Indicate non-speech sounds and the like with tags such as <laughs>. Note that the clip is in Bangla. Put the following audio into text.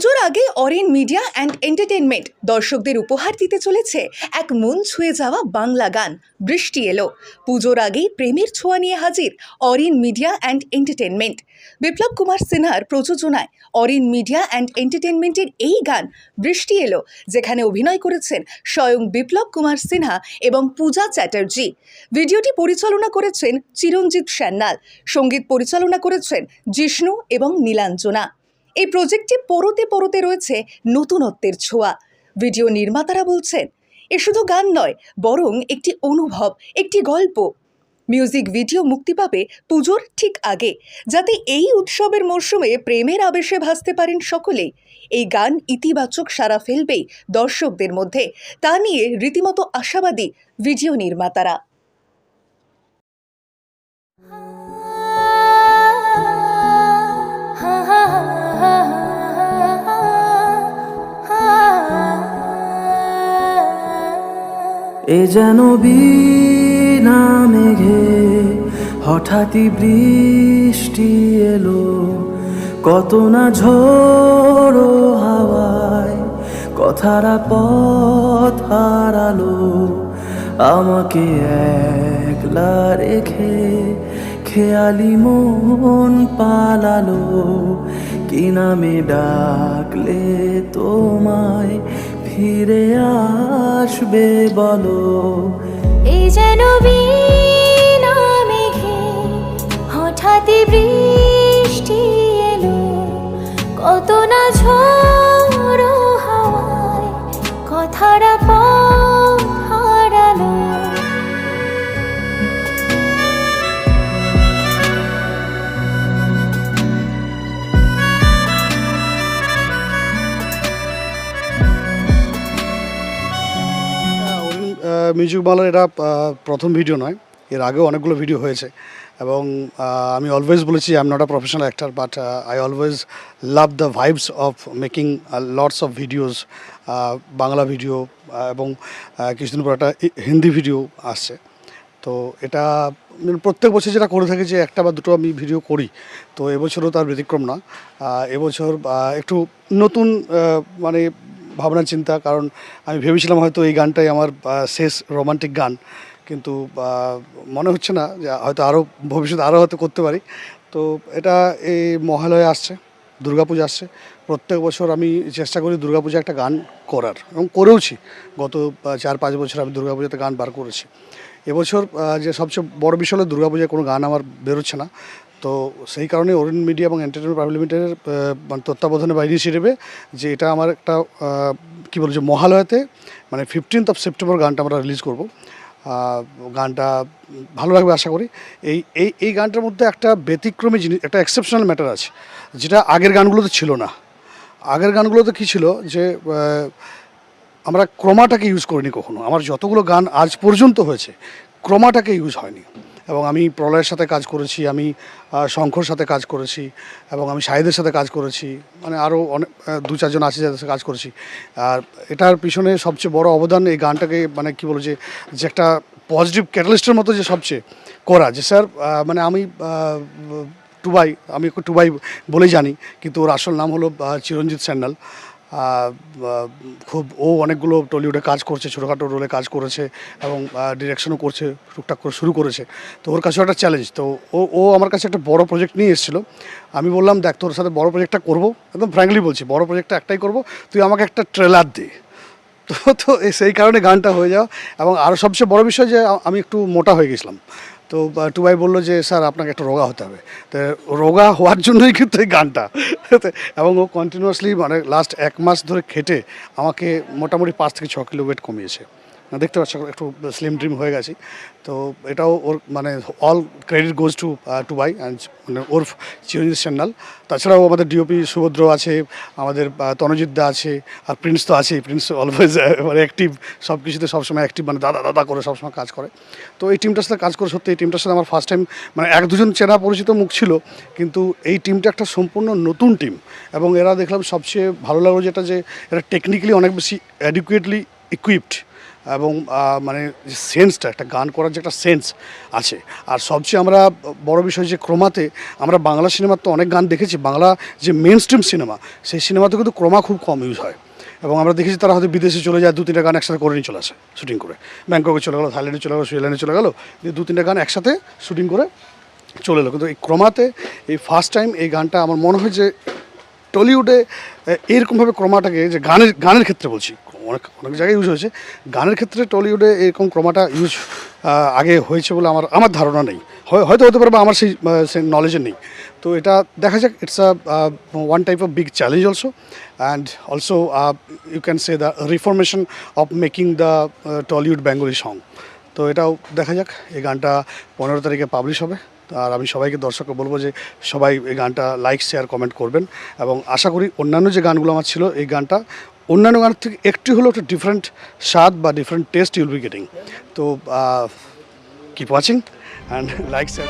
পুজোর আগে অরেন মিডিয়া অ্যান্ড এন্টারটেনমেন্ট দর্শকদের উপহার দিতে চলেছে এক মন ছুঁয়ে যাওয়া বাংলা গান। বৃষ্টি এলো। পুজোর আগেই প্রেমের ছোঁয়া নিয়ে হাজির Arin media and entertainment Biplab Kumar সিনহার প্রযোজনায় অরিন মিডিয়া অ্যান্ড এন্টারটেনমেন্টের এই গান, বৃষ্টি এলো, যেখানে অভিনয় করেছেন স্বয়ং বিপ্লব কুমার সিনহা এবং পূজা চ্যাটার্জি। ভিডিওটি পরিচালনা করেছেন চিরঞ্জিত সান্যাল। সংগীত পরিচালনা করেছেন জিষ্ণু এবং নীলাঞ্জনা। এই প্রজেক্টে পরতে পরতে রয়েছে নতুনত্বের ছোঁয়া। ভিডিও নির্মাতারা বলছেন, এ শুধু গান নয়, বরং একটি অনুভব, একটি গল্প। মিউজিক ভিডিও মুক্তি পাবে পুজোর ঠিক আগে, যাতে এই উৎসবের মরশুমে প্রেমের আবেশে ভাসতে পারেন সকলেই এই গান ইতিবাচক সারা ফেলবেই দর্শকদের মধ্যে, তা নিয়ে রীতিমতো আশাবাদী ভিডিও নির্মাতারা। যেন বিনা মেঘে হঠাৎই বৃষ্টি এলো। কত না ঝোড়ো হাওয়ায় কথারা পথ হারালো। আমাকে একলা রেখে খেয়ালি মন পালালো। কি নামে ডাকলে তোমায় ফিরে আসবে বলো। এই যেন হঠাৎই বৃষ্টি এলো। কত না ঝোড়ো মিউজিক বাংলার এটা প্রথম ভিডিও নয় এর আগেও অনেকগুলো ভিডিও হয়েছে। এবং আমি অলওয়েজ বলেছি I am not a professional actor but I always love the vibes of making lots of videos Bangla video এবং আহ, কিছুদিন পর একটা হিন্দি ভিডিও আসছে। তো এটা মানে প্রত্যেক বছর যেটা করে থাকি যে একটা বা দুটো আমি ভিডিও করি তো এবছরও তার ব্যতিক্রম না। এবছর একটু নতুন মানে ভাবনা চিন্তা, কারণ আমি ভেবেছিলাম হয়তো এই গানটাই আমার শেষ রোমান্টিক গান। কিন্তু মনে হচ্ছে না যে হয়তো আরও ভবিষ্যতে আরও হয়তো করতে পারি। তো এটা এই মহালয়ে আসছে। দুর্গাপূজা আসছে। প্রত্যেক বছর আমি চেষ্টা করি দুর্গাপূজা একটা গান করার এবং করেওছি। গত চার, পাঁচ বছর আমি দুর্গাপূজাতে গান বার করেছি। এবছর যে সবচেয়ে বড় বিষয় হলো দুর্গাপূজায় কোনো গান আমার বেরোচ্ছে না। তো সেই কারণে অরুণ মিডিয়া এবং এন্টারটেনমেন্ট প্রাইভেট লিমিটেডের মানে তত্ত্বাবধানে বা ইনিশিয়েটিভে যে এটা আমার একটা কী বলছে মহালয়াতে মানে ফিফটিন্থ অফ সেপ্টেম্বর গানটা আমরা রিলিজ করব। গানটা ভালো লাগবে আশা করি। এই এই এই গানটার মধ্যে একটা ব্যতিক্রমী জিনিস, একটা এক্সেপশনাল ম্যাটার আছে, যেটা আগের গানগুলোতে ছিল না। আগের গানগুলোতে কী ছিল যে আমরা ক্রমাটাকে ইউজ করিনি কখনো। আমার যতগুলো গান আজ পর্যন্ত হয়েছে, ক্রমাটাকে ইউজ হয়নি। এবং আমি প্রলয়ের সাথে কাজ করেছি আমি আহ, শঙ্খর সাথে কাজ করেছি এবং আমি শাহিদের সাথে কাজ করেছি মানে আরও অনেক দু চারজন আছে যাদের কাজ করেছি। আর এটার পিছনে সবচেয়ে বড় অবদান এই গানটাকে মানে কি বলো যে যে একটা পজিটিভ ক্যাটালিস্টের মতো যে সবচেয়ে করা যে স্যার মানে আমি টুবাই আমি টুবাই বলেই জানি কিন্তু ওর আসল নাম হলো চিরঞ্জিত স্যান্ডাল খুব, ও অনেকগুলো টলিউডে কাজ করছে, ছোটোখাটো রোলে কাজ করেছে এবং ডিরেকশনও করছে, টুকটাক করে শুরু করেছে। তো ওর কাছেও একটা চ্যালেঞ্জ তো ও ও আমার কাছে একটা বড় প্রজেক্ট নিয়ে এসেছিল। আমি বললাম, দেখ, তোর সাথে বড় প্রজেক্টটা করব। একদম ফ্র্যাঙ্কলি বলছি, বড় প্রজেক্টটা একটাই করব, তুই আমাকে একটা ট্রেলার দে। <laughs> তো তো সেই কারণে গানটা হয়ে যাওয়া এবং আরও সবচেয়ে বড় বিষয় যে আমি একটু মোটা হয়ে গেছিলাম। তো টুবাই বলল যে, স্যার, আপনাকে একটা রোগা হতে হবে। তো, রোগা হওয়ার জন্যই কিন্তু এই গানটা। এবং ও কন্টিনিউয়াসলি মানে লাস্ট এক মাস ধরে খেটে আমাকে মোটামুটি পাঁচ থেকে ছ কিলো ওয়েট কমিয়েছে। দেখতে পাচ্ছ, একটু স্লিম ড্রিম হয়ে গেছি। তো এটাও ওর মানে all credit goes to to by and মানে ওর চিরঞ্জিত সান্যাল তাছাড়াও আমাদের ডিওপি সুভদ্র আছে, আমাদের তনজিৎ দা আছে, আর প্রিন্স তো আছেই। প্রিন্স অলওয়েজ মানে অ্যাক্টিভ সব কিছুতে সবসময় অ্যাক্টিভ মানে দাদা দাদা করে সবসময় কাজ করে। তো এই টিমটার সাথে কাজ করে সত্যি এই টিমটার সাথে আমার ফার্স্ট টাইম মানে এক দুজন চেনা পরিচিত মুখ ছিল, কিন্তু এই টিমটা একটা সম্পূর্ণ নতুন টিম এবং এরা দেখলাম সবচেয়ে ভালো লাগল যেটা যে, এরা টেকনিক্যালি অনেক বেশি অ্যাডিকুয়েটলি ইকুইপড এবং মানে সেন্সটা, একটা গান করার যে একটা সেন্স আছে। আর সবচেয়ে আমরা বড় বিষয় যে ক্রমাতে, আমরা বাংলা সিনেমার তো অনেক গান দেখেছি, বাংলা যে মেন স্ট্রিম সিনেমা সেই সিনেমাতে কিন্তু ক্রমা খুব কম ইউজ হয়। এবং আমরা দেখেছি তারা হয়তো বিদেশে চলে যায় দু তিনটা গান একসাথে করে নিয়ে চলে আসে শুটিং করে। ব্যাংককে চলে গেলো, থাইল্যান্ডে চলে গেলো, সুইজারল্যান্ডে চলে গেলো, দিয়ে দু তিনটা গান একসাথে শুটিং করে চলে এলো। কিন্তু এই ক্রমাতে, এই ফার্স্ট টাইম এই গানটা আমার মনে হয় যে টলিউডে এরকমভাবে ক্রমাটাকে যে গানের গানের ক্ষেত্রে বলছি অনেক অনেক জায়গায় ইউজ হয়েছে। গানের ক্ষেত্রে টলিউডে এরকম ক্রমাটা ইউজ আগে হয়েছে বলে আমার আমার ধারণা নেই। হয়- হয়তো হতে পারে বা আমার সেই সেই নলেজে নেই। তো এটা দেখা যাক it's a one type of big challenge also and also you can say the reformation of making the Tollywood Bengali song তো এটাও দেখা যাক, এই গানটা পনেরো তারিখে পাবলিশ হবে। আর আমি সবাইকে দর্শককে বলব যে সবাই এই গানটা লাইক শেয়ার কমেন্ট করবেন। এবং আশা করি অন্যান্য যে গানগুলো আমার ছিল, এই গানটা অন্যান্য গান থেকে একটু হলেও একটা ডিফারেন্ট স্বাদ বা different taste you'll be getting তো keep watching and like share